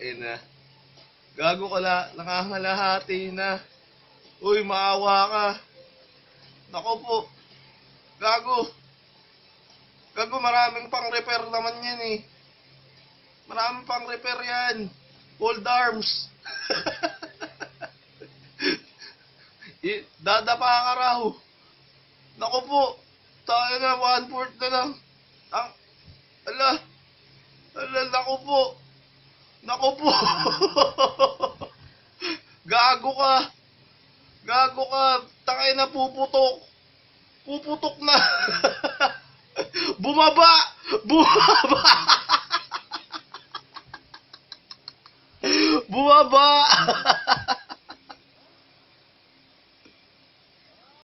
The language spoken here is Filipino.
ina. Gago ka la, nakakalahati na. Uy, maawa ka. Nako po. Gago. Gago, maraming pang repair naman yan eh. Maraming pang repair yan. Old arms. Dadapa ka raw. Nako po. Tayo na, one fourth na lang. Ang, ala. Ala, nako po. Nako po. Gago ka. Gago ka. Takay na puputok. Puputok na. Bumaba. Bumaba. Bumaba.